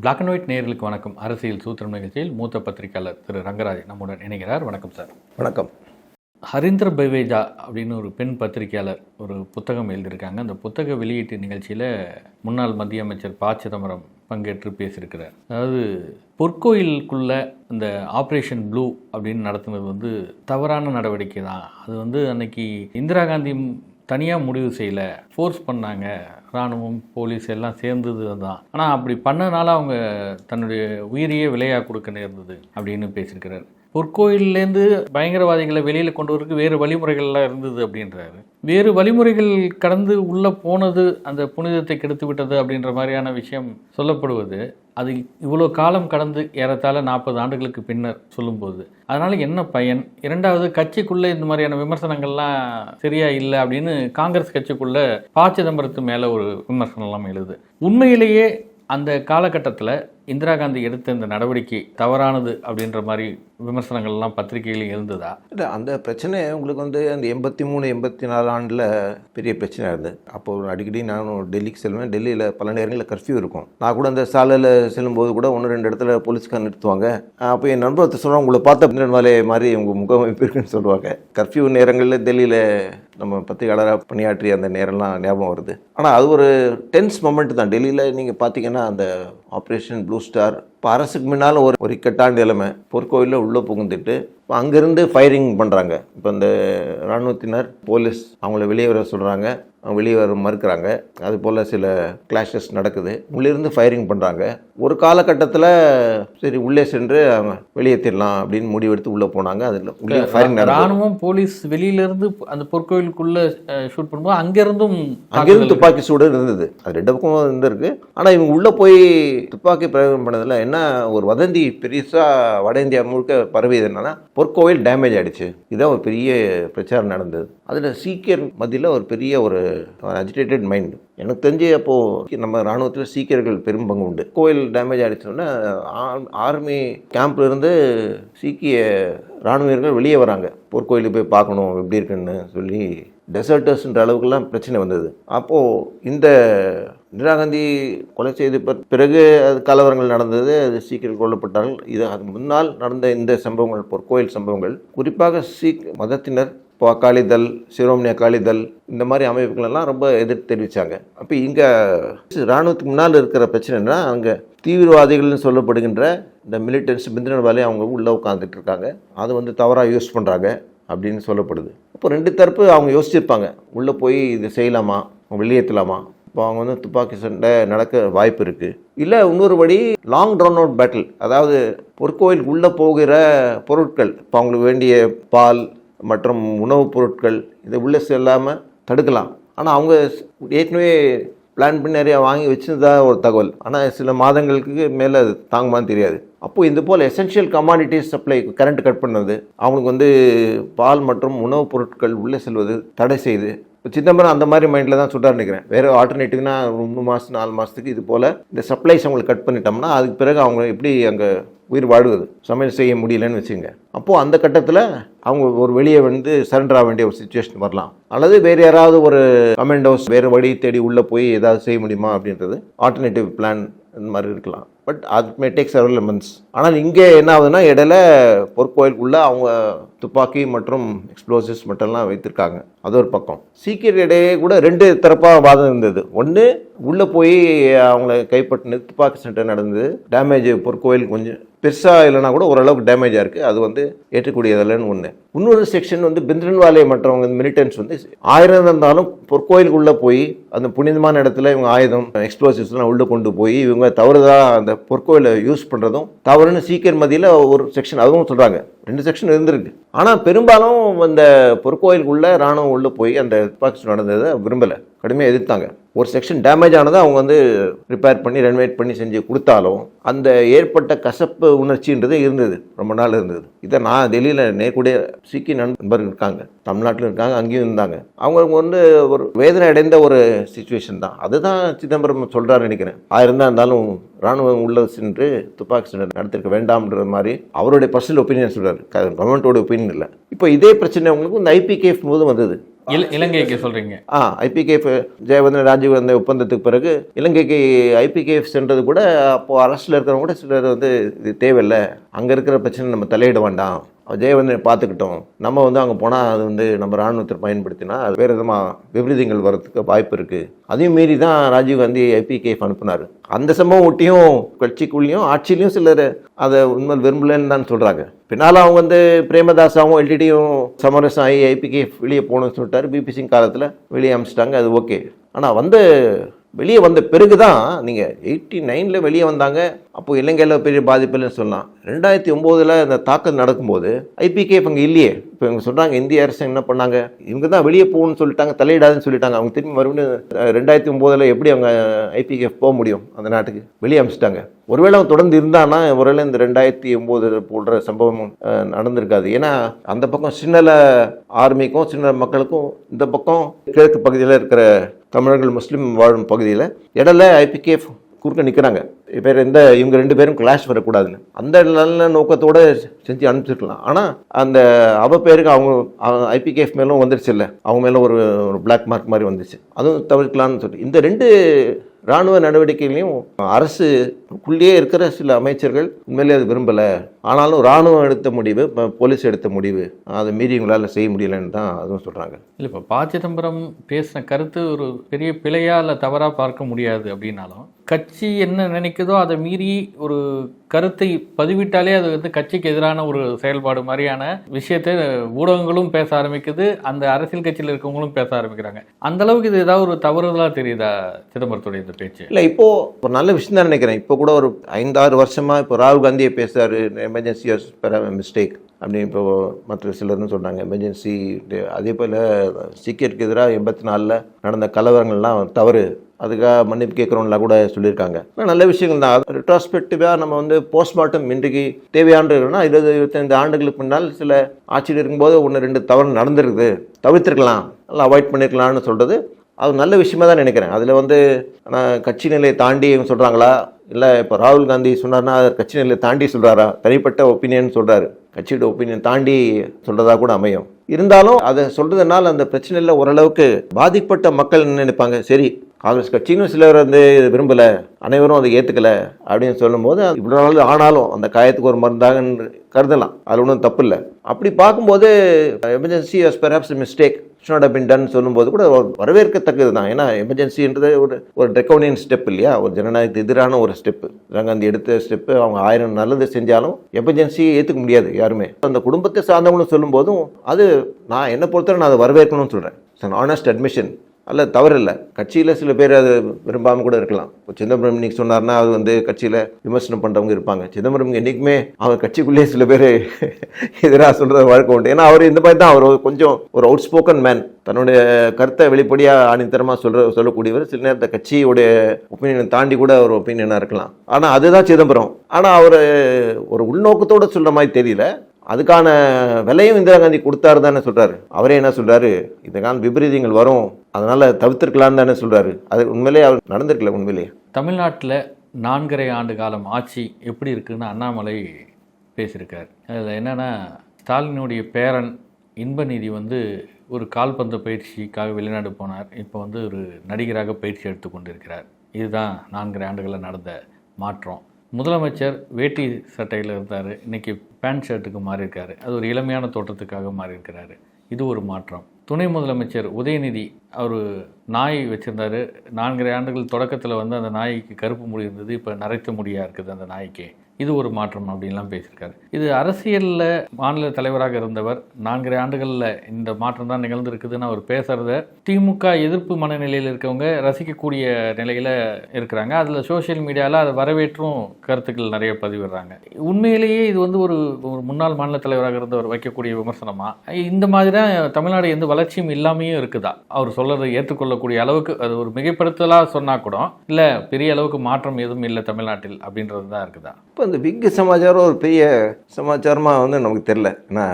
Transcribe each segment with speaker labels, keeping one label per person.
Speaker 1: Black and white நேயர்களுக்கு வணக்கம். அரசியல் சூத்திரம் நிகழ்ச்சியில் மூத்த பத்திரிகையாளர் திரு ரங்கராஜ் நம்முடன் இணைகிறார். வணக்கம் சார்.
Speaker 2: வணக்கம்.
Speaker 1: ஹரிந்தர் பைவேஜா அப்படின்னு ஒரு பெண் பத்திரிகையாளர் ஒரு புத்தகம் எழுதியிருக்காங்க. அந்த புத்தக வெளியீட்டு நிகழ்ச்சியில் முன்னாள் மத்திய அமைச்சர் ப. சிதம்பரம் பங்கேற்று பேசியிருக்கிறார். அதாவது பொற்கோயிலுக்குள்ள இந்த ஆப்ரேஷன் ப்ளூ அப்படின்னு நடத்துனது வந்து தவறான நடவடிக்கை தான் அது வந்து அன்னைக்கு இந்திரா காந்தி தனியாக முடிவு செய்யலை. ஃபோர்ஸ் பண்ணாங்க. இராணுவம் போலீஸ் எல்லாம் சேர்ந்தது தான் ஆனால் அப்படி பண்ணனால அவங்க தன்னுடைய உயிரையே விலையாக கொடுக்க நேர்ந்தது அப்படின்னு பேசியிருக்கிறார். பொற்கோயிலேருந்து பயங்கரவாதிகளை வெளியில் கொண்டு வரதுக்கு வேறு வழிமுறைகள்லாம் இருந்தது அப்படின்றாரு. வேறு வழிமுறைகள் கடந்து உள்ளே போனது அந்த புனிதத்தை கெடுத்து விட்டது அப்படின்ற மாதிரியான விஷயம் சொல்லப்படுவது அது இவ்வளோ காலம் கடந்து ஏறத்தாழ நாற்பது ஆண்டுகளுக்கு பின்னர் சொல்லும்போது. அதனால் என்ன பயன்? இரண்டாவது கட்சிக்குள்ளே இந்த மாதிரியான விமர்சனங்கள்லாம் சரியா இல்லை அப்படின்னு காங்கிரஸ் கட்சிக்குள்ளே ப சிதம்பரத்து மேலே ஒரு விமர்சனம்லாம் எழுது. உண்மையிலேயே அந்த காலகட்டத்தில் இந்திரா காந்தி எடுத்த இந்த நடவடிக்கை தவறானது அப்படின்ற மாதிரி விமர்சனங்கள்லாம் பத்திரிகையிலும் இருந்ததா?
Speaker 2: இல்லை அந்த பிரச்சனை உங்களுக்கு வந்து அந்த எண்பத்தி மூணு எண்பத்தி நாலு ஆண்டில் பெரிய பிரச்சனை இருந்தது. அப்போ அடிக்கடி நானும் டெல்லிக்கு செல்வேன். டெல்லியில் பல நேரங்களில் கர்ஃப்யூ இருக்கும். நான் கூட அந்த சாலையில் செல்லும்போது கூட ஒன்று ரெண்டு இடத்துல போலீஸ்கார் நிறுத்துவாங்க. அப்போ என் நண்பர் ஒருத்தர் உங்களை பார்த்த பின்னல் மாதிரி உங்கள் முகமைப்பு இருக்குன்னு சொல்லுவாங்க. கர்ஃப்யூ நேரங்களில் டெல்லியில் நம்ம பத்திரிகையாளராக பணியாற்றிய அந்த நேரம்லாம் ஞாபகம் வருது. ஆனால் அது ஒரு டென்ஸ் மொமெண்ட் தான். டெல்லியில் நீங்கள் பார்த்தீங்கன்னா அந்த ஆப்ரேஷன் ப்ளூ ஸ்டார். இப்போ அரசுக்கு முன்னால் ஒரு ஒரு இக்கட்டான நிலைமை. பொற்கோயிலில் உள்ளே புகுந்துட்டு இப்போ அங்கேருந்து ஃபயரிங் பண்ணுறாங்க இப்போ இந்த இராணுவத்தினர் போலீஸ் அவங்கள வெளியே வர சொல்கிறாங்க வெளியே வர மறுக்கிறாங்க. அது போல் சில கிளாஷஸ் நடக்குது. உள்ளிருந்து ஃபயரிங் பண்ணுறாங்க ஒரு காலகட்டத்தில் சரி உள்ளே சென்று அவங்க வெளியேற்றிடலாம் அப்படின்னு முடிவெடுத்து உள்ளே போனாங்க. அதில் உள்ளே ஃபயரிங்
Speaker 1: ராணுவம் போலீஸ் வெளியிலேருந்து அந்த பொற்கோயிலுக்குள்ளே ஷூட் பண்ணும்போது அங்கேருந்தும்
Speaker 2: அங்கேருந்து துப்பாக்கி சூடு இருந்தது. அது ரெண்டு பக்கமும் இருந்திருக்கு ஆனால் இவங்க உள்ளே போய் துப்பாக்கி பிரயோகம் பண்ணதில் என்ன ஒரு வதந்தி பெருசாக வட இந்தியா முழுக்க பரவியது என்னன்னா பொற்கோவில் டேமேஜ் ஆயிடுச்சு. இதான் ஒரு பெரிய பிரச்சாரம் நடந்தது. அதில் சீக்கியர் மத்தியில் ஒரு பெரிய ஒரு அஜிடேட்டட் மைண்ட் எனக்கு தெரிஞ்சு அப்போது நம்ம இராணுவத்தில் சீக்கியர்கள் பெரும் பங்கு உண்டு. கோயில் டேமேஜ் ஆகிடுச்சோன்னா ஆர்மி கேம்ப்லேருந்து சீக்கிய இராணுவர்கள் வெளியே வராங்க. போர்க்கோயிலுக்கு போய் பார்க்கணும் எப்படி இருக்குன்னு சொல்லி டெசர்டர்ஸ்ன்ற அளவுக்குலாம் பிரச்சனை வந்தது. அப்போது இந்த இந்திரா காந்தி கொலை செய்த பிறகு அது கலவரங்கள் நடந்தது அது சீக்கிரம் கொல்லப்பட்டார்கள். இது அது முன்னால் நடந்த இந்த சம்பவங்கள் பொற்கோயில் சம்பவங்கள். குறிப்பாக சீக் மதத்தினர் இப்போ அகாலிதள் சிரோமணி அகாலிதள் இந்த மாதிரி அமைப்புகளெல்லாம் ரொம்ப எதிர்த்து தெரிவித்தாங்க அப்போ இங்கே இராணுவத்துக்கு முன்னால் இருக்கிற பிரச்சனைனா அங்கே தீவிரவாதிகள்னு சொல்லப்படுகின்ற இந்த மிலிட்டன்ஸ் பிந்திரன் அவங்க உள்ளே உட்காந்துட்டு இருக்காங்க. அது வந்து தவறாக யூஸ் பண்ணுறாங்க அப்படின்னு சொல்லப்படுது. அப்போ ரெண்டு தரப்பு அவங்க யோசிச்சிருப்பாங்க. உள்ளே போய் இது செய்யலாமா? வெளியேற்றலாமா? இப்போ அவங்க வந்து துப்பாக்கி சண்டை நடக்க வாய்ப்பு இருக்குது இல்லை இன்னொரு படி லாங் ட்ரான் அவுட் பேட்டில் அதாவது பொற்கோயிலுக்கு உள்ளே போகிற பொருட்கள் இப்போ அவங்களுக்கு வேண்டிய பால் மற்றும் உணவுப் பொருட்கள் இதை உள்ளே செல்லாமல் தடுக்கலாம். ஆனால் அவங்க ஏற்கனவே பிளான் பண்ணி நிறையா வாங்கி வச்சிருந்தா ஒரு தகவல். ஆனால் சில மாதங்களுக்கு மேலே அது தாங்குமான்னு தெரியாது. அப்போது இந்த போல் essential commodities supply current cut பண்ணது அவங்களுக்கு வந்து பால் மற்றும் உணவுப் பொருட்கள் உள்ளே செல்வது தடை செய்து இப்போ சிதம்பரம் அந்த மாதிரி மைண்டில் தான் சுட்டார் நினைக்கிறேன். வேறு ஆல்டர்னேட்டிவ்னா மூணு மாதம் நாலு மாதத்துக்கு இது போல் இந்த சப்ளைஸ் அவங்களுக்கு கட் பண்ணிட்டோம்னா அதுக்கு பிறகு அவங்க எப்படி அங்கே உயிர் வாழ்வது. சமையல் செய்ய முடியலன்னு வச்சுங்க அப்போது அந்த கட்டத்தில் அவங்க ஒரு வெளியே வந்து சரண்டர் ஆக வேண்டிய ஒரு சுச்சுவேஷன் வரலாம். அல்லது வேறு யாராவது ஒரு கமெண்டோஸ் வேறு வழி தேடி உள்ளே போய் ஏதாவது செய்ய முடியுமா அப்படின்றது ஆல்டர்னேட்டிவ் பிளான் இந்த மாதிரி இருக்கலாம். பட் அது மே டேக் செவரல் மந்த்ஸ் ஆனால் இங்கே என்ன ஆகுதுன்னா இடையில பொற்கோயிலுக்குள்ளே அவங்க துப்பாக்கி மற்றும் எக்ஸ்ப்ளோசிவ்ஸ் மட்டும்லாம் வைத்திருக்காங்க. அது ஒரு பக்கம். சீக்கிரம் இடையே கூட ரெண்டு தரப்பாக வாதம் இருந்தது. ஒன்று உள்ளே போய் அவங்கள கைப்பற்றினது துப்பாக்கி சண்டை நடந்தது. டேமேஜ் பொற்கோயில் கொஞ்சம் பெருசாக இல்லைனா கூட ஓரளவுக்கு டேமேஜாக இருக்குது அது வந்து ஏற்றக்கூடியதில்லன்னு ஒன்று இன்னொரு செக்ஷன் வந்து பிந்திரன்வாலே மற்றவங்க மிலிட்டன்ஸ் வந்து ஆயிரம் இருந்தாலும் பொற்கோயிலுக்குள்ளே போய் அந்த புனிதமான இடத்துல இவங்க ஆயுதம் எக்ஸ்ப்ளோசிவ்ஸ்லாம் உள்ளே கொண்டு போய் இவங்க தவறுதான் அந்த பொற்கோயிலை யூஸ் பண்ணுறதும் தவறுன்னு சீக்கிரம் மதியில் ஒரு செக்ஷன் அதுவும் சொல்கிறாங்க ரெண்டு செக்ஷன் இருந்திருக்கு. ஆனால் பெரும்பாலும் அந்த பொற்கோயிலுக்குள்ளே ராணுவம் உள்ளே போய் அந்த துப்பாக்கி நடந்ததை விரும்பலை. கடுமையாக எதிர்த்தாங்க. ஒரு செக்ஷன் டேமேஜ் ஆனதை அவங்க வந்து ரிப்பேர் பண்ணி ரெனோவேட் பண்ணி செஞ்சு கொடுத்தாலும் அந்த ஏற்பட்ட கசப்பு உணர்ச்சின்றது இருந்தது. ரொம்ப நாள் இருந்தது. இதை நான் டெல்லியில் நேர்கூடிய சீக்கிய நண்பர்கள் இருக்காங்க. தமிழ்நாட்டில் இருக்காங்க அங்கேயும் இருந்தாங்க. அவங்க வந்து ஒரு வேதனை அடைந்த ஒரு சுச்சுவேஷன் தான். அதுதான் சிதம்பரம் சொல்கிறாரு நினைக்கிறேன். ஆயிரம் இருந்தால் இருந்தாலும் ராணுவம் உள்ள சென்று துப்பாக்கி சண்டை நடத்திருக்க வேண்டாம்ன்ற மாதிரி அவருடைய பர்சனல் ஒப்பீனியன் சொல்கிறார் கவர்மெண்ட்டோட ஒப்பீனியன் இல்லை. இப்போ இதே பிரச்சனை அவங்களுக்கு இந்த ஐபிகேஃப் போது வந்தது.
Speaker 1: இலங்கைக்கு சொல்றீங்க.
Speaker 2: ஆ ஐபிகேஎஃப் ஜெயவர்தன் ராஜீவ் அந்த ஒப்பந்தத்துக்கு பிறகு இலங்கைக்கு ஐபிகேஎஃப் சென்றது கூட அப்போது அரசில் இருக்கிறவங்க கூட சிலர் வந்து இது தேவையில்லை. அங்கே இருக்கிற பிரச்சனை நம்ம தலையிட வேண்டாம். தேவனை பார்த்துக்கிட்டோம். நம்ம வந்து அங்கே போனால் அது வந்து நம்ம இராணுவத்தை பயன்படுத்தினா அது வேறு விதமாக விபரீதங்கள் வர்றதுக்கு வாய்ப்பு இருக்குது அதையும் மீறி தான் ராஜீவ் காந்தி அனுப்புனார். அந்த சம்பவம் ஒட்டியும் கட்சிக்குள்ளேயும் ஆட்சியிலையும் சிலர் அதை உண்மை விரும்பலன்னு தான் சொல்கிறாங்க பின்னால் அவங்க வந்து பிரேமதாசாவும் எல்டிடியும் சமரசம் ஆகி ஐபிகேஎஃப் வெளியே போகணும்னு சொல்லிட்டாரு. பிபி சிங் காலத்தில் வெளியே அமிச்சிட்டாங்க. அது ஓகே. ஆனால் வந்து வெளியே வந்த பிறகு தான் நீங்கள் எயிட்டி நைனில் வெளியே வந்தாங்க. அப்போ இலங்கையில் பெரிய பாதிப்பு இல்லைன்னு சொல்லலாம். ரெண்டாயிரத்தி ஒம்போதில் இந்த தாக்கல் நடக்கும்போது ஐபிகேஃப் இங்கே இல்லையே. இப்போ இவங்க சொல்கிறாங்க இந்திய அரசு என்ன பண்ணாங்க? இவங்க தான் வெளியே போகணும்னு சொல்லிட்டாங்க தலையிடாதுன்னு சொல்லிட்டாங்க. அவங்க திரும்பி மறுபடியும் ரெண்டாயிரத்தி ஒம்போதில் எப்படி அவங்க ஐபிகே போக முடியும் அந்த நாட்டுக்கு? வெளியே அமிச்சிட்டாங்க. ஒருவேளை அவன் தொடர்ந்து இருந்தானா? ஒருவேளை இந்த ரெண்டாயிரத்தி ஒம்போது போன்ற சம்பவம் நடந்திருக்காது. ஏன்னா அந்த பக்கம் சின்னல ஆர்மிக்கும் சின்ன மக்களுக்கும் இந்த பக்கம் கிழக்கு பகுதியில் இருக்கிற தமிழர்கள் முஸ்லீம் வாழும் பகுதியில் இடல ஐபிகே குறுக்க நிற்கிறாங்க பேர் எந்த இவங்க ரெண்டு பேரும் கிளாஷ் வரக்கூடாதுன்னு. அந்த நல்ல நோக்கத்தோடு செஞ்சு அனுப்பிச்சிருக்கலாம். ஆனால் அந்த அவ பேருக்கு அவங்க ஐபிகேஎஃப் மேலும் வந்துருச்சு இல்லை. அவங்க மேலே ஒரு ஒரு பிளாக் மார்க் மாதிரி வந்துச்சு. அதுவும் தவிர்க்கலாம்னு சொல்லி இந்த ரெண்டு இராணுவ நடவடிக்கைகளையும் அரசுக்குள்ளேயே இருக்கிற சில அமைச்சர்கள் உண்மையிலே அது விரும்பலை. ஆனாலும் இராணுவம் எடுத்த முடிவு போலீஸ் எடுத்த முடிவு அதை மீறி இவங்களால செய்ய முடியலன்னு தான் அதுவும் சொல்கிறாங்க
Speaker 1: இல்லை இப்போ ப சிதம்பரம் பேசின கருத்து ஒரு பெரிய பிழையா இல்லை தவறாக பார்க்க முடியாது அப்படின்னாலும் கட்சி என்ன நினைக்குதோ அதை மீறி ஒரு கருத்தை பதிவிட்டாலே அது வந்து கட்சிக்கு எதிரான ஒரு செயல்பாடு மாதிரியான விஷயத்தை ஊடகங்களும் பேச ஆரம்பிக்குது அந்த அரசியல் கட்சியில் இருக்கவங்களும் பேச ஆரம்பிக்கிறாங்க. அந்த அளவுக்கு இது ஏதாவது ஒரு தவறுதலாக தெரியுதா சிதம்பரத்துடைய இந்த பேச்சு?
Speaker 2: இல்லை இப்போ ஒரு நல்ல விஷயம் தான் நினைக்கிறேன். இப்போ கூட ஒரு ஐந்தாறு வருஷமாக இப்போ ராகுல் காந்தியை பேசுகிறார் எமர்ஜென்சி மிஸ்டேக் அப்படின்னு இப்போ மற்ற சிலர்னு சொன்னாங்க எமர்ஜென்சி அதே போல் சீக்கியருக்கு எதிராக எண்பத்தி நாலில் நடந்த கலவரங்கள்லாம் தவறு. அதுக்காக மன்னிப்பு கேட்குறோம்லாம் கூட சொல்லியிருக்காங்க. நல்ல விஷயங்கள் தான். ரிட்ராஸ்பெக்டிவாக நம்ம வந்து போஸ்ட்மார்ட்டம் இன்றைக்கு தேவையானதுன்னா இருபது இருபத்தைந்து ஆண்டுகளுக்கு முன்னால் சில ஆட்சியில் இருக்கும்போது ஒன்று ரெண்டு தவறு நடந்திருக்குது தவிர்த்திருக்கலாம். நல்லா அவாய்ட் பண்ணியிருக்கலாம்னு சொல்கிறது அது நல்ல விஷயமா தான் நினைக்கிறேன். அதில் வந்து ஆனால் கட்சி நிலையை தாண்டி இவங்க சொல்கிறாங்களா இல்லை இப்போ ராகுல் காந்தி சொன்னார்னா கட்சி நிலையை தாண்டி சொல்கிறாரா தனிப்பட்ட ஒப்பீனியன் சொல்கிறாரு கட்சியோட ஒப்பீனியன் தாண்டி சொல்கிறதா கூட அமையும். இருந்தாலும் அதை சொல்கிறதுனால அந்த பிரச்சனையில் ஓரளவுக்கு பாதிக்கப்பட்ட மக்கள் என்ன நினைப்பாங்க? சரி காங்கிரஸ் கட்சியும் சிலர் வந்து விரும்பலை அனைவரும் அதை ஏற்றுக்கல அப்படின்னு சொல்லும்போது இவ்வளோ நாள் ஆனாலும் அந்த காயத்துக்கு ஒரு மருந்தாகன்னு கருதலாம். அது ஒன்றும் தப்பு இல்லை அப்படி பார்க்கும்போது emergency was perhaps mistake should have been சொல்லும்போது கூட வரவேற்கத்தக்கது தான். ஏன்னா எமர்ஜென்சின்றது ஒரு ஒரு டெக்கோனியன் ஸ்டெப் இல்லையா? ஒரு ஜனநாயகத்துக்கு எதிரான ஒரு ஸ்டெப்பு காந்தி எடுத்த ஸ்டெப்பு அவங்க ஆயிரம் நல்லது செஞ்சாலும் எமர்ஜென்சியை ஏற்றுக்க முடியாது யாருமே. அந்த குடும்பத்தை சார்ந்தவங்களும் சொல்லும்போதும் அது நான் என்னை பொறுத்தவரை நான் அதை வரவேற்கணும்னு சொல்கிறேன் இட்ஸ் ஆனஸ்ட் அட்மிஷன் அல்ல தவறில்லை. கட்சியில் சில பேர் அது விரும்பாமல் கூட இருக்கலாம். இப்போ சிதம்பரம் இன்னைக்கு சொன்னார்னா அது வந்து கட்சியில் விமர்சனம் பண்ணுறவங்க இருப்பாங்க. சிதம்பரம் என்றைக்குமே அவர் கட்சிக்குள்ளேயே சில பேர் எதிராக சொல்கிற வழக்கம் உண்டு. ஏன்னா அவர் இந்த மாதிரி தான். அவர் கொஞ்சம் ஒரு அவுட் ஸ்போக்கன் மேன் தன்னுடைய கருத்தை வெளிப்படையாக ஆணித்தரமாக சொல்கிற சொல்லக்கூடியவர். சில நேரத்தை கட்சியோடைய ஒப்பீனியனை தாண்டி கூட ஒரு ஒப்பீனியனாக இருக்கலாம். ஆனால் அதுதான் சிதம்பரம். ஆனால் அவர் ஒரு உள்நோக்கத்தோடு சொல்கிற மாதிரி தெரியல. அதுக்கான விலையும் இந்திரா காந்தி கொடுத்தாரு தானே சொல்கிறாரு அவரே என்ன சொல்கிறாரு இதுக்கான விபரீதங்கள் வரும். அதனால் தவிர்த்திருக்கலாம்னு தானே சொல்கிறாரு அது உண்மையிலே அவர் நடந்திருக்கல உண்மையிலேயே.
Speaker 1: தமிழ்நாட்டில் நான்கரை ஆண்டு காலம் ஆட்சி எப்படி இருக்குதுன்னு அண்ணாமலை பேசியிருக்கார். அதில் என்னென்னா ஸ்டாலினுடைய பேரன் இன்பநிதி வந்து ஒரு கால்பந்து பயிற்சிக்காக வெளிநாடு போனார். இப்போ வந்து ஒரு நடிகராக பயிற்சி எடுத்து கொண்டிருக்கிறார். இதுதான் நான்கரை ஆண்டுகளில் நடந்த மாற்றம். முதலமைச்சர் வேட்டி சட்டையில் இருந்தார். இன்றைக்கி பேண்ட் ஷர்ட்டுக்கு மாறியிருக்காரு. அது ஒரு இளமையான தோற்றத்துக்காக மாறியிருக்கிறாரு. இது ஒரு மாற்றம். துணை முதலமைச்சர் உதயநிதி அவர் நாய் வச்சுருந்தார். நான்கரை ஆண்டுகள் தொடக்கத்தில் வந்து அந்த நாய்க்கு கருப்பு முடி இருந்தது. இப்போ நரைத்த முடியாக இருக்குது அந்த நாய்க்கு. இது ஒரு மாற்றம் அப்படின்லாம் பேசியிருக்காரு. இது அரசியலில் மாநில தலைவராக இருந்தவர் நான்கரை ஆண்டுகளில் இந்த மாற்றம் தான் நிகழ்ந்திருக்குதுன்னு அவர் பேசுகிறத திமுக எதிர்ப்பு மனநிலையில் இருக்கவங்க ரசிக்கக்கூடிய நிலையில் இருக்கிறாங்க. அதில் சோஷியல் மீடியாவில் அதை வரவேற்றும் கருத்துக்கள் நிறைய பதிவிடுறாங்க. உண்மையிலேயே இது வந்து ஒரு ஒரு முன்னாள் மாநில தலைவராக இருந்தவர் வைக்கக்கூடிய விமர்சனமாக இந்த மாதிரி தான் தமிழ்நாடு எந்த வளர்ச்சியும் இல்லாமையும் இருக்குதா? அவர் சொல்றதை ஏற்றுக்கொள்ளக்கூடிய அளவுக்கு அது ஒரு மிகைப்படுத்தலாக சொன்னா கூட இல்லை பெரிய அளவுக்கு மாற்றம் எதுவும் இல்லை தமிழ்நாட்டில் அப்படின்றது தான் இருக்குதா?
Speaker 2: இப்போ அந்த பிக் சமாச்சாரம் ஒரு பெரிய சமாச்சாரமாக வந்து நமக்கு தெரில ஏன்னா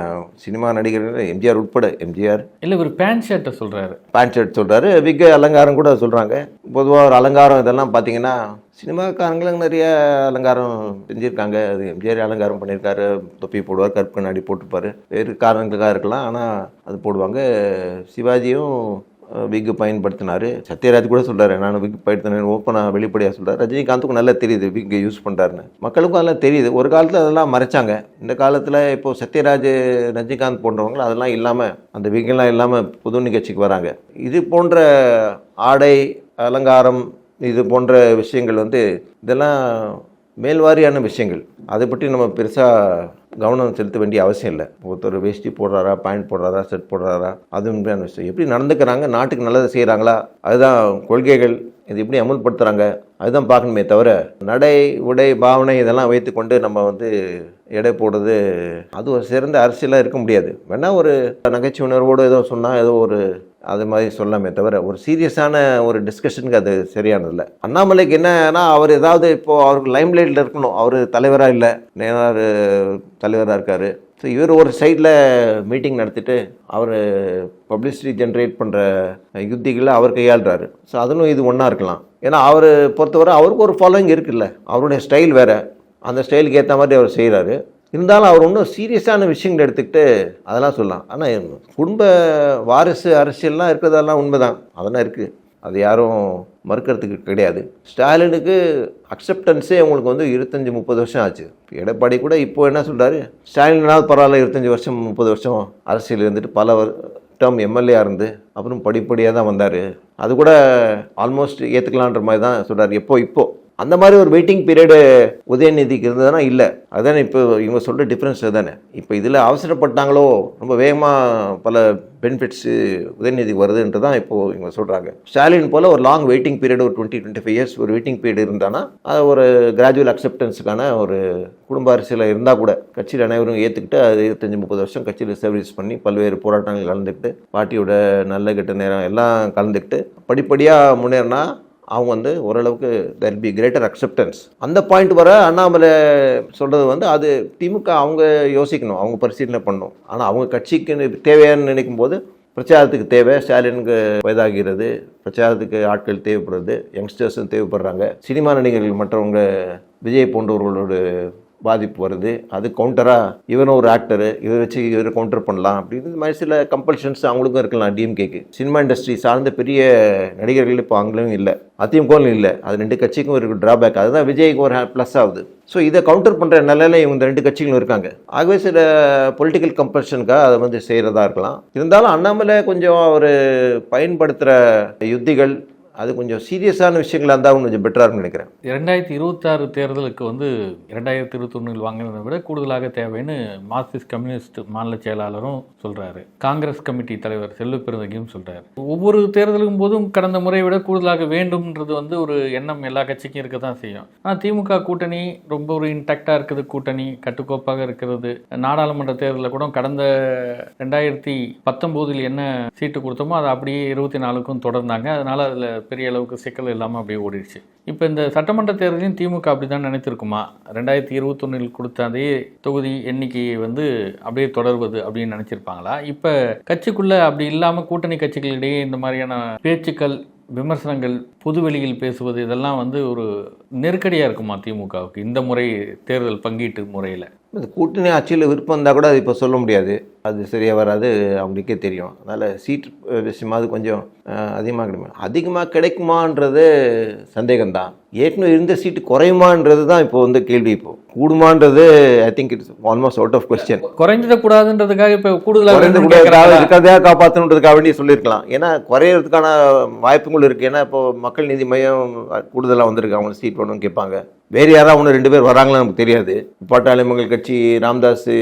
Speaker 2: சினிமா நடிகர்கள் எம்ஜிஆர் உட்பட எம்ஜிஆர்.
Speaker 1: இல்லை ஒரு பேண்ட் ஷர்ட்டை சொல்கிறாரு
Speaker 2: பேண்ட் ஷர்ட் சொல்கிறாரு விக் அலங்காரம் கூட சொல்கிறாங்க பொதுவாக ஒரு அலங்காரம் இதெல்லாம் பார்த்தீங்கன்னா சினிமாக்காரங்களும் நிறைய அலங்காரம் செஞ்சுருக்காங்க அது எம்ஜிஆர் அலங்காரம் பண்ணியிருக்காரு தொப்பி போடுவார் கருப்பு கண்ணாடி போட்டுப்பார். வேறு காரணங்களுக்காக இருக்கலாம். ஆனால் அது போடுவாங்க. சிவாஜியும் விக்கு பயன்படுத்தினார். சத்யராஜ் கூட சொல்கிறாரு நான் விக் பயன்படுத்தினேன் ஓப்பனாக வெளிப்படையாக சொல்கிறார் ரஜினிகாந்துக்கும் நல்லா தெரியுது விக்கு யூஸ் பண்ணுறாருன்னு மக்களுக்கும் அதெல்லாம் தெரியுது. ஒரு காலத்தில் அதெல்லாம் மறைச்சாங்க. இந்த காலத்தில் இப்போது சத்யராஜ் ரஜினிகாந்த் போன்றவங்க அதெல்லாம் இல்லாமல் அந்த விக்கெல்லாம் இல்லாமல் புது நிகழ்ச்சிக்கு வராங்க. இது போன்ற ஆடை அலங்காரம் இது போன்ற விஷயங்கள் வந்து இதெல்லாம் மேல்வாரியான விஷயங்கள். அதை பற்றி நம்ம பெருசாக கவனம் செலுத்த வேண்டிய அவசியம் இல்லை. ஒருத்தர் வேஷ்டி போடுறாரா பேண்ட் போடுறாரா செட் போடுறாரா அது உண்மையான விஷயம். எப்படி நடந்துக்கிறாங்க நாட்டுக்கு நல்லதை செய்கிறாங்களா அதுதான் கொள்கைகள். இது எப்படி அமுல்படுத்துகிறாங்க அதுதான் பார்க்கணுமே தவிர நடை உடை பாவனை இதெல்லாம் வைத்துக்கொண்டு நம்ம வந்து எடை போடுறது அது ஒரு சிறந்த அரசியலாக இருக்க முடியாது. வேணால் ஒரு நகைச்சுவை உணர்வோடு ஏதோ சொன்னால் ஏதோ ஒரு அது மாதிரி சொல்லாமே தவிர ஒரு சீரியஸான ஒரு டிஸ்கஷனுக்கு அது சரியானதில்லை. அண்ணாமலைக்கு என்னன்னா அவர் ஏதாவது இப்போது அவருக்கு லைம்லைட்டில் இருக்கணும். அவர் தலைவராக இல்லை நேரார் தலைவராக இருக்கார். ஸோ இவர் ஒரு சைடில் மீட்டிங் நடத்திட்டு அவர் பப்ளிசிட்டி ஜென்ரேட் பண்ணுற யுத்திகளை அவர் கையாளுறாரு. ஸோ அதுவும் இது ஒன்றா இருக்கலாம். ஏன்னா அவர் பொறுத்தவரை அவருக்கு ஒரு ஃபாலோயிங் இருக்குல்ல. அவருடைய ஸ்டைல் வேறு. அந்த ஸ்டைலுக்கு ஏற்ற மாதிரி அவர் செய்கிறாரு இருந்தாலும் அவர் ஒன்றும் சீரியஸான விஷயங்கள் எடுத்துக்கிட்டு அதெல்லாம் சொல்லலாம். ஆனால் குடும்ப வாரிசு அரசியல்லாம் இருக்கிறதெல்லாம் உண்மைதான். அதெல்லாம் இருக்குது அது யாரும் மறுக்கிறதுக்கு கிடையாது. ஸ்டாலினுக்கு அக்செப்டன்ஸே உங்களுக்கு வந்து இருபத்தஞ்சி முப்பது வருஷம் ஆச்சு. எடப்பாடி கூட இப்போ என்ன சொல்கிறாரு ஸ்டாலினாவது பரவாயில்ல இருபத்தஞ்சி வருஷம் முப்பது வருஷம் அரசியல் இருந்துட்டு பல டேர்ம் எம்எல்ஏ இருந்து அப்புறம் படிப்படியாக தான் வந்தார். அது கூட ஆல்மோஸ்ட் ஏற்றுக்கலான்ற மாதிரி தான் சொல்கிறார் எப்போ இப்போது அந்த மாதிரி ஒரு வெயிட்டிங் பீரியடு உதயநிதிக்கு இருந்ததுன்னா இல்லை. அதானே இப்போ இவங்க சொல்கிற டிஃப்ரென்ஸ் தானே இப்போ இதில் அவசரப்பட்டாங்களோ ரொம்ப வேகமாக பல பெனிஃபிட்ஸு உதயநிதிக்கு வருதுன்ட்டு தான் இப்போது இவங்க சொல்கிறாங்க ஸ்டாலின் போல் ஒரு லாங் வெயிட்டிங் பீரியட் ஒரு டுவெண்ட்டி டுவெண்ட்டி ஃபைவ் இயர்ஸ் ஒரு வெயிட்டிங் பீரியட் இருந்தானா அது ஒரு கிராஜுவல் அக்செப்டன்ஸுக்கான ஒரு குடும்ப அரசியலில் இருந்தால் கூட கட்சியில் அனைவரும் ஏற்றுக்கிட்டு அது இருபத்தஞ்சி முப்பது வருஷம் கட்சியில் சர்வீஸ் பண்ணி பல்வேறு போராட்டங்கள் கலந்துக்கிட்டு பாட்டியோட நல்ல கெட்ட நேரம் எல்லாம் கலந்துக்கிட்டு படிப்படியாக முன்னேறினா அவங்க வந்து ஓரளவுக்கு தெர் பி கிரேட்டர் அக்செப்டன்ஸ் அந்த பாயிண்ட் வர அண்ணாமலை சொல்கிறது வந்து அது திமுக அவங்க யோசிக்கணும் அவங்க பரிசீலனை பண்ணணும். ஆனால் அவங்க கட்சிக்கு தேவையான்னு நினைக்கும் போது பிரச்சாரத்துக்கு தேவை. ஸ்டாலினுக்கு வயதாகிறது பிரச்சாரத்துக்கு ஆட்கள் தேவைப்படுறது யங்ஸ்டர்ஸும் தேவைப்படுறாங்க. சினிமா நடிகர்கள் மற்றவங்க விஜய் போன்றவர்களோட பாதிப்பு வருது. அது கவுண்டராக இவனும் ஒரு ஆக்டரு இதை வச்சு இவர் கவுண்டர் பண்ணலாம் அப்படின்னு இந்த மாதிரி சில கம்பல்ஷன்ஸ் அவங்களுக்கும் இருக்கலாம் டிஎம்கேக்கு சினிமா இண்டஸ்ட்ரி சார்ந்த பெரிய நடிகர்கள் இப்போ அவங்களும் இல்லை. அதிமுகவும் இல்லை. அது ரெண்டு கட்சிக்கும் இருக்கு டிராபேக் அதுதான் விஜய்க்கு ஒரு ப்ளஸ் ஆகுது. ஸோ இதை கவுண்டர் பண்ணுற நிலையில இவங்க ரெண்டு கட்சிகளும் இருக்காங்க. ஆகவே சில பொலிட்டிக்கல் கம்பல்ஷனுக்காக அதை வந்து செய்கிறதா இருக்கலாம். இருந்தாலும் அண்ணாமலை கொஞ்சம் அவர் பயன்படுத்துகிற யுத்திகள் அது கொஞ்சம் சீரியஸான விஷயங்களாக இருந்தால் கொஞ்சம் பெட்டராக இருக்கும்னு நினைக்கிறேன்.
Speaker 1: இரண்டாயிரத்தி இருபத்தாறு தேர்தலுக்கு வந்து இரண்டாயிரத்தி இருபத்தொன்னில் வாங்கினதை விட கூடுதலாக தேவைன்னு மார்க்சிஸ்ட் கம்யூனிஸ்ட் மாநில செயலாளரும் சொல்கிறாரு காங்கிரஸ் கமிட்டி தலைவர் செல்வ பெருந்தகையும் சொல்றாரு. ஒவ்வொரு தேர்தலுக்கும் போதும் கடந்த முறையை விட கூடுதலாக வேண்டும்ன்றது வந்து ஒரு எண்ணம் எல்லா கட்சிக்கும் இருக்க தான் செய்யும். ஆனால் திமுக கூட்டணி ரொம்ப ஒரு இன்டாக்டாக இருக்குது கூட்டணி கட்டுக்கோப்பாக இருக்கிறது. நாடாளுமன்ற தேர்தலில் கூட கடந்த ரெண்டாயிரத்தி பத்தொம்போதில் என்ன சீட்டு கொடுத்தோமோ அதை அப்படியே இருபத்தி நாலுக்கும் தொடர்ந்தாங்க. அதனால் அதில் பெரிய அளவுக்கு சிக்கல் இல்லாமல் அப்படியே ஓடிடுச்சு. இப்போ இந்த சட்டமன்ற தேர்தலையும் திமுக அப்படி தான் நினைத்திருக்குமா? ரெண்டாயிரத்தி இருபத்தொன்னில் கொடுத்த அதே தொகுதி எண்ணிக்கையை வந்து அப்படியே தொடர்வது அப்படின்னு நினச்சிருப்பாங்களா? இப்போ கட்சிக்குள்ளே அப்படி இல்லாமல் கூட்டணி கட்சிகளிடையே இந்த மாதிரியான பேச்சுக்கள் விமர்சனங்கள் பொதுவெளியில் பேசுவது இதெல்லாம் வந்து ஒரு நெருக்கடியாக இருக்குமா திமுகவுக்கு? இந்த முறை தேர்தல் பங்கீட்டு முறையில்.
Speaker 2: இந்த கூட்டணி ஆட்சியில் விருப்பம் இருந்தால் கூட அது இப்போ சொல்ல முடியாது. அது சரியாக வராது அவங்களுக்கே தெரியும். அதனால் சீட் விஷயமா அது கொஞ்சம் அதிகமாக கிடைக்குமா. அதிகமாக கிடைக்குமான்றது சந்தேகம்தான். ஏற்கனவே இருந்த சீட்டு குறையுமான்றது தான் இப்போ வந்து கேள்வி இப்போ. கூடுமான்றது I think it's almost out of question
Speaker 1: குறைஞ்சிடக்கூடாதுன்றதுக்காக இப்போ கூடுதலாக?
Speaker 2: இருக்கிறதையா காப்பாற்றணுன்றதுக்காக வேண்டி சொல்லியிருக்கலாம். ஏன்னா குறையிறதுக்கான வாய்ப்புகள் இருக்குது ஏன்னா இப்போ மக்கள் நீதி மையம் கூடுதலாக வந்திருக்கு அவங்க சீட் வேணும்னு கேட்பாங்க. வேறு யாராவது ஒன்று ரெண்டு பேர் வராங்களா நமக்கு தெரியாது. பாட்டாளி மக்கள் கட்சி ராம்தாஸ்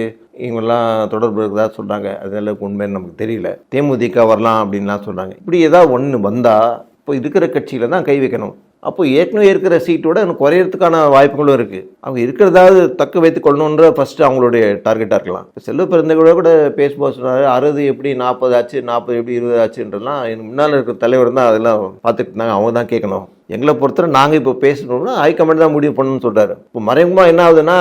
Speaker 2: இவங்கெல்லாம் தொடர்பு இருக்கிறதா சொல்கிறாங்க அது உண்மைன்னு நமக்கு தெரியல. தேமுதிக வரலாம் அப்படின்லாம் சொல்கிறாங்க இப்படி ஏதாவது ஒன்று வந்தால் இப்போ இருக்கிற கட்சியில் தான் கை வைக்கணும். அப்போ ஏற்கனவே இருக்கிற சீட்டோட இன்னும் குறையிறதுக்கான வாய்ப்புகளும் இருக்குது அவங்க இருக்கிறதாவது தக்க வைத்துக் கொள்ளணுன்ற ஃபஸ்ட்டு அவங்களுடைய டார்கெட்டாக இருக்கலாம். இப்போ செல்வ பிறந்த கூட பேசும்போது சொன்னார் அறுபது எப்படி நாற்பது ஆச்சு நாற்பது எப்படி இருபது ஆச்சுன்றலாம் எனக்கு முன்னால் இருக்கிற தலைவர் தான் அதெல்லாம் பார்த்துட்டு இருந்தாங்க அவங்க தான் கேட்கணும். எங்களை பொறுத்தவரை நாங்கள் இப்போ பேசணும்னா ஹைகமாண்ட் தான் முடிவு பண்ணணும்னு சொல்கிறாரு இப்போ மறைமுகமாக என்ன ஆகுதுன்னா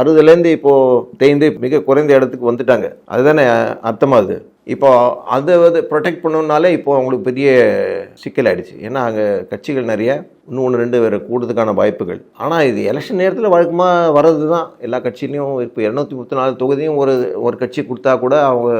Speaker 2: அறுபதுலேருந்து இப்போது தேய்ந்து மிக குறைந்த இடத்துக்கு வந்துட்டாங்க. அதுதானே அர்த்தமாகுது இப்போ அதை வந்து ப்ரொடெக்ட் பண்ணுனாலே இப்போ அவங்களுக்கு பெரிய சிக்கல் ஆகிடுச்சு ஏன்னா அங்கே கட்சிகள் நிறைய இன்னும் ஒன்று ரெண்டு வேறு கூடுறதுக்கான வாய்ப்புகள். ஆனால் இது எலெக்ஷன் நேரத்தில் வழக்கமாக வர்றது தான் எல்லா கட்சியிலையும் இப்போ இரநூத்தி முப்பத்தி நாலு தொகுதியும் ஒரு ஒரு கட்சி கொடுத்தா கூட அவங்க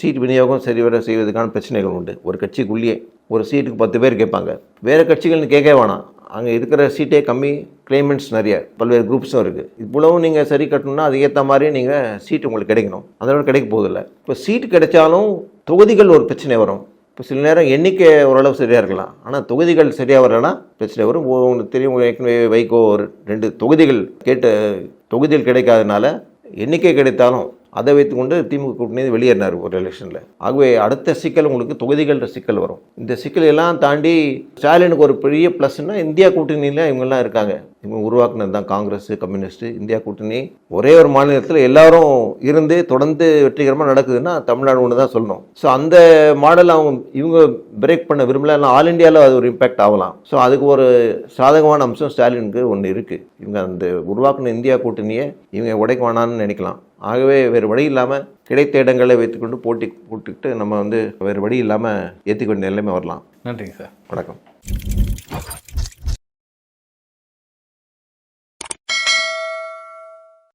Speaker 2: சீட் விநியோகம் சரிவர செய்வதற்கான பிரச்சனைகள் உண்டு. ஒரு கட்சிக்குள்ளேயே ஒரு சீட்டுக்கு பத்து பேர் கேட்பாங்க. வேறு கட்சிகள்னு கேட்கவே வேணாம். அங்கே இருக்கிற சீட்டே கம்மி கிளைமெண்ட்ஸ் நிறைய பல்வேறு குரூப்ஸும் இருக்குது இவ்வளவும் நீங்கள் சரி கட்டணும்னா அதுக்கேற்ற மாதிரி நீங்கள் சீட் உங்களுக்கு கிடைக்கணும். அதோட கிடைக்க போதில்ல இப்போ சீட் கிடைச்சாலும் தொகுதிகள் ஒரு பிரச்சனை வரும். இப்போ சில நேரம் எண்ணிக்கை ஓரளவு சரியாக இருக்கலாம். ஆனால் தொகுதிகள் சரியாக வரலன்னா பிரச்சனை வரும். உங்களுக்கு தெரியும் ஏற்கனவே வைகோ ஒரு ரெண்டு தொகுதிகள் கேட்டு தொகுதிகள் கிடைக்காதனால எண்ணிக்கை கிடைத்தாலும் அதை வைத்துக்கொண்டு திமுக கூட்டணி வெளியேறினார் ஒரு எலெக்ஷனில் ஆகவே அடுத்த சிக்கல் உங்களுக்கு தொகுதிகள்ன்ற சிக்கல் வரும். இந்த சிக்கல் எல்லாம் தாண்டி ஸ்டாலினுக்கு ஒரு பெரிய ப்ளஸ்னா இந்தியா கூட்டணியில் இவங்கெல்லாம் இருக்காங்க. இவங்க உருவாக்குனது தான் காங்கிரஸ் கம்யூனிஸ்ட் இந்தியா கூட்டணி. ஒரே ஒரு மாநிலத்தில் எல்லாரும் இருந்து தொடர்ந்து வெற்றிகரமாக நடக்குதுன்னா தமிழ்நாடு ஒன்று தான் சொல்லணும். ஸோ அந்த மாடல் அவங்க இவங்க பிரேக் பண்ண விரும்பல ஆல் இந்தியாவில் அது ஒரு இம்பாக்ட் ஆகலாம். ஸோ அதுக்கு ஒரு சாதகமான அம்சம் ஸ்டாலினுக்கு ஒன்று இருக்குது இவங்க அந்த உருவாக்குன இந்தியா கூட்டணியை இவங்க உடைக்க வேணான்னு நினைக்கலாம். ஆகவே வேறு வழி இல்லாமல் கிடைத்த இடங்களை வைத்துக்கொண்டு போட்டி போட்டுக்கிட்டு நம்ம வந்து வேறு வழி இல்லாமல் ஏற்றிக்க வேண்டிய நிலைமை வரலாம்.
Speaker 1: நன்றிங்க சார்.
Speaker 2: வணக்கம்.